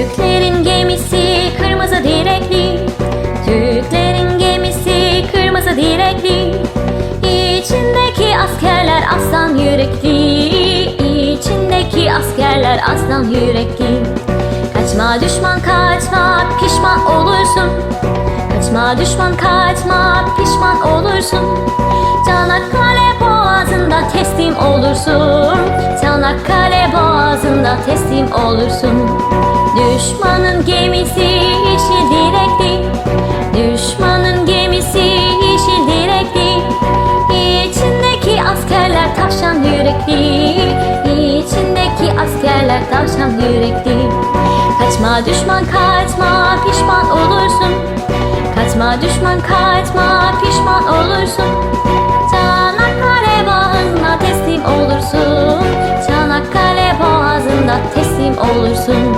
Türklerin gemisi kırmızı direkli Türklerin gemisi kırmızı direkli İçindeki askerler aslan yürekli. İçindeki askerler aslan yürekli. Kaçma düşman kaçma pişman olursun. Kaçma düşman kaçma pişman olursun. Çanakkale boğazında teslim olursun. Çanakkale boğazında teslim olursun. Düşmanın gemisi yeşil direkli Düşmanın gemisi yeşil direkli İçindeki askerler tavşan yürekli. İçindeki askerler tavşan yürekli. Kaçma düşman kaçma pişman olursun. Kaçma düşman kaçma pişman olursun olursun.